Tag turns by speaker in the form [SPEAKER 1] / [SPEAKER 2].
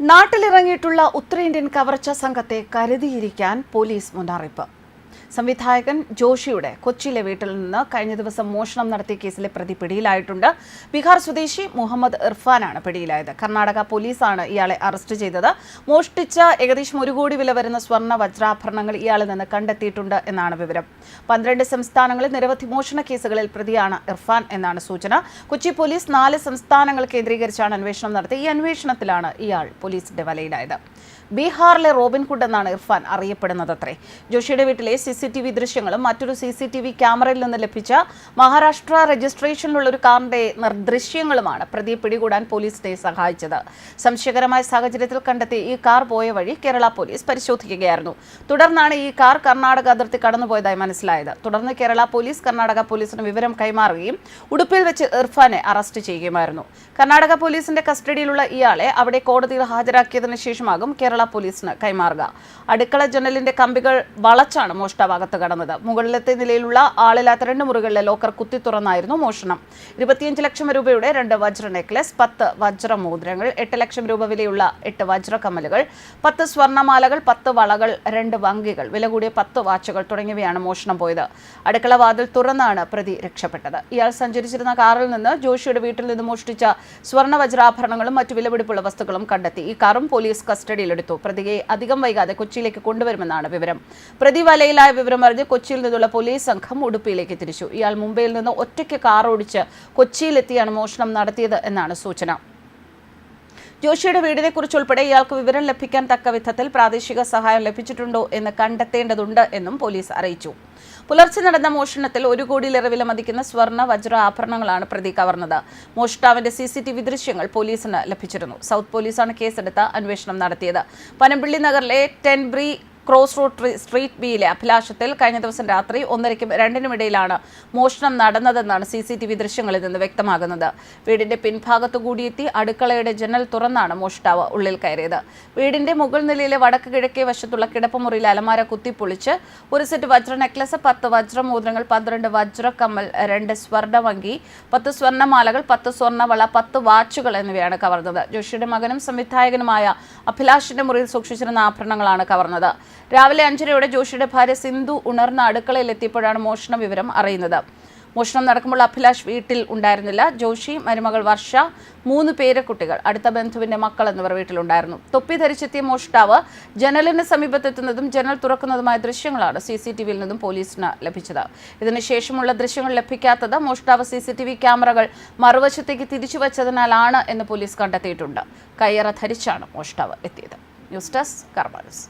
[SPEAKER 1] നാട്ടിലിറങ്ങിയിട്ടുള്ള ഉത്തരേന്ത്യൻ കവർച്ച സംഘത്തെ കരുതിയിരിക്കാൻ പോലീസ് മുന്നറിയിപ്പ്. സംവിധായകൻ ജോഷിയുടെ കൊച്ചിയിലെ വീട്ടിൽ നിന്ന് കഴിഞ്ഞ ദിവസം മോഷണം നടത്തിയ കേസിലെ പ്രതി പിടിയിലായിട്ടുണ്ട്. ബീഹാർ സ്വദേശി മുഹമ്മദ് ഇർഫാനാണ് പിടിയിലായത്. കർണാടക പോലീസാണ് ഇയാളെ അറസ്റ്റ് ചെയ്തത്. മോഷ്ടിച്ച ഏകദേശം ഒരു കോടി വില വരുന്ന സ്വർണ വജ്രാഭരണങ്ങൾ ഇയാളിൽ നിന്ന് കണ്ടെത്തിയിട്ടുണ്ട് എന്നാണ് വിവരം. പന്ത്രണ്ട് സംസ്ഥാനങ്ങളിൽ നിരവധി മോഷണ കേസുകളിൽ പ്രതിയാണ് ഇർഫാൻ എന്നാണ് സൂചന. കൊച്ചി പോലീസ് നാല് സംസ്ഥാനങ്ങൾ കേന്ദ്രീകരിച്ചാണ് അന്വേഷണം നടത്തി ഈ അന്വേഷണത്തിലാണ് ഇയാൾ പോലീസിന്റെ വലയിലായത്. ബീഹാറിലെ റോബിൻഹുഡ് എന്നാണ് ഇർഫാൻ അറിയപ്പെടുന്നത് അത്രേ. ജോഷിയുടെ വീട്ടിലെ സി സി ടി വി ദൃശ്യങ്ങളും മറ്റൊരു സി സി ടി വി ക്യാമറയിൽ നിന്ന് ലഭിച്ച മഹാരാഷ്ട്ര രജിസ്ട്രേഷനിലുള്ള ഒരു കാറിന്റെ ദൃശ്യങ്ങളുമാണ് പ്രതിയെ പിടികൂടാൻ പോലീസിനെ സഹായിച്ചത്. സംശയകരമായ സാഹചര്യത്തിൽ കണ്ടെത്തിയ ഈ കാർ പോയ വഴി കേരള പോലീസ് പരിശോധിക്കുകയായിരുന്നു. തുടർന്നാണ് ഈ കാർ കർണാടക അതിർത്തി കടന്നുപോയതായി മനസ്സിലായത്. തുടർന്ന് കേരള പോലീസ് കർണാടക പോലീസിന് വിവരം കൈമാറുകയും ഉടുപ്പിൽ വെച്ച് ഇർഫാനെ അറസ്റ്റ് ചെയ്യുകയുമായിരുന്നു. കർണാടക പോലീസിന്റെ കസ്റ്റഡിയിലുള്ള ഇയാളെ അവിടെ കോടതിയിൽ ഹാജരാക്കിയതിനു ശേഷമാകും കേരള പോലീസിന് കൈമാറുക. അടുക്കള ജനലിന്റെ കമ്പികൾ വളച്ചാണ് മോഷ്ടാഭാഗത്ത് കടന്നത്. മുകളിലത്തെ നിലയിലുള്ള ആളില്ലാത്ത രണ്ട് മുറികളിലെ ലോക്കർ കുത്തി തുറന്നായിരുന്നു മോഷണം. ഇരുപത്തിയഞ്ച് ലക്ഷം രൂപയുടെ രണ്ട് വജ്ര നെക്ലസ് പത്ത് വജ്ര മോതിരങ്ങൾ എട്ട് ലക്ഷം രൂപ വിലയുള്ള എട്ട് വജ്ര കമ്മലുകൾ പത്ത് സ്വർണമാലകൾ പത്ത് വളകൾ രണ്ട് വങ്കികൾ വില കൂടിയ പത്ത് വാച്ചുകൾ തുടങ്ങിയവയാണ് മോഷണം പോയത്. അടുക്കള വാതിൽ തുറന്നാണ് പ്രതി രക്ഷപ്പെട്ടത്. ഇയാൾ സഞ്ചരിച്ചിരുന്ന കാറിൽ നിന്ന് ജോഷിയുടെ വീട്ടിൽ നിന്ന് മോഷ്ടിച്ച സ്വർണ വജ്രാഭരണങ്ങളും മറ്റു വിലപിടിപ്പുള്ള വസ്തുക്കളും കണ്ടെത്തി. ഈ കാറും പോലീസ് കസ്റ്റഡിയിലെടുത്തു. പ്രതിയെ അധികം വൈകാതെ കൊച്ചിയിലേക്ക് കൊണ്ടുവരുമെന്നാണ് വിവരം. പ്രതി വലയിലായ വിവരം അറിഞ്ഞ് കൊച്ചിയിൽ നിന്നുള്ള പോലീസ് സംഘം ഉടുപ്പിയിലേക്ക് തിരിച്ചു. ഇയാൾ മുംബൈയിൽ നിന്ന് ഒറ്റയ്ക്ക് കാർ ഓടിച്ച് കൊച്ചിയിലെത്തിയാണ് മോഷണം നടത്തിയത് എന്നാണ് സൂചന. ജോഷിയുടെ വീടിനെ കുറിച്ചുൾപ്പെടെ ഇയാൾക്ക് വിവരം ലഭിക്കാൻ തക്ക വിധത്തിൽ പ്രാദേശിക സഹായം ലഭിച്ചിട്ടുണ്ടോ എന്ന് കണ്ടെത്തേണ്ടതുണ്ട് എന്നും പോലീസ് അറിയിച്ചു. പുലർച്ചെ നടന്ന മോഷണത്തിൽ ഒരു കോടിയിലേറെ വില മതിക്കുന്ന സ്വർണ വജ്ര ആഭരണങ്ങളാണ് പ്രതി കവർന്നത്. മോഷ്ടാവിന്റെ സി സി ടി വി ദൃശ്യങ്ങൾ പോലീസിന് ലഭിച്ചിരുന്നു. സൗത്ത് പോലീസാണ് കേസെടുത്ത് അന്വേഷണം നടത്തിയത്. പനമ്പിള്ളി നഗറിലെ ടെൻബ്രി ക്രോസ് റോഡ് സ്ട്രീറ്റ് ബിയിലെ അഭിലാഷത്തിൽ കഴിഞ്ഞ ദിവസം രാത്രി ഒന്നരയ്ക്കും രണ്ടിനും ഇടയിലാണ് മോഷണം നടന്നതെന്നാണ് സി സി ടി വി ദൃശ്യങ്ങളിൽ നിന്ന് വ്യക്തമാകുന്നത്. വീടിന്റെ പിൻഭാഗത്തു കൂടിയെത്തി അടുക്കളയുടെ ജനൽ തുറന്നാണ് മോഷ്ടാവ് ഉള്ളിൽ കയറിയത്. വീടിന്റെ മുകൾ നിലയിലെ വടക്ക് കിഴക്കേ വശത്തുള്ള കിടപ്പുമുറിയിൽ അലമാര കുത്തിപ്പൊളിച്ച് ഒരു സെറ്റ് വജ്ര നെക്ലസ് പത്ത് വജ്രമോതിരങ്ങൾ പന്ത്രണ്ട് വജ്രക്കമ്മൽ കമ്മൽ രണ്ട് സ്വർണവങ്കി പത്ത് സ്വർണമാലകൾ പത്ത് സ്വർണവള പത്ത് വാച്ചുകൾ എന്നിവയാണ് കവർന്നത്. ജോഷിയുടെ മകനും സംവിധായകനുമായ അഭിലാഷിന്റെ മുറിയിൽ സൂക്ഷിച്ചിരുന്ന ആഭരണങ്ങളാണ് കവർന്നത്. രാവിലെ അഞ്ചരയോടെ ജോഷിയുടെ ഭാര്യ സിന്ധു ഉണർന്ന അടുക്കളയിൽ എത്തിയപ്പോഴാണ് മോഷണ വിവരം അറിയുന്നത്. മോഷണം നടക്കുമ്പോൾ അഭിലാഷ് വീട്ടിൽ ഉണ്ടായിരുന്നില്ല. ജോഷി മരുമകൾ വർഷ മൂന്ന് പേരെ കുട്ടികൾ. അടുത്ത ബന്ധുവിന്റെ മക്കൾ എന്നിവർ വീട്ടിലുണ്ടായിരുന്നു. തൊപ്പി ധരിച്ചെത്തിയ മോഷ്ടാവ് ജനലിന് സമീപത്തെത്തുന്നതും ജനൽ തുറക്കുന്നതുമായ ദൃശ്യങ്ങളാണ് സി സി ടി വിയിൽ നിന്നും പോലീസിന് ലഭിച്ചത്. ഇതിനുശേഷമുള്ള ദൃശ്യങ്ങൾ ലഭിക്കാത്തത് മോഷ്ടാവ് സി സി ടി വി ക്യാമറകൾ മറുവശത്തേക്ക് തിരിച്ചു വച്ചതിനാലാണ് എന്ന് പോലീസ് കണ്ടെത്തിയിട്ടുണ്ട്. കയ്യറ ധരിച്ചാണ് മോഷ്ടാവ് എത്തിയത്. News desk കർമാനസ്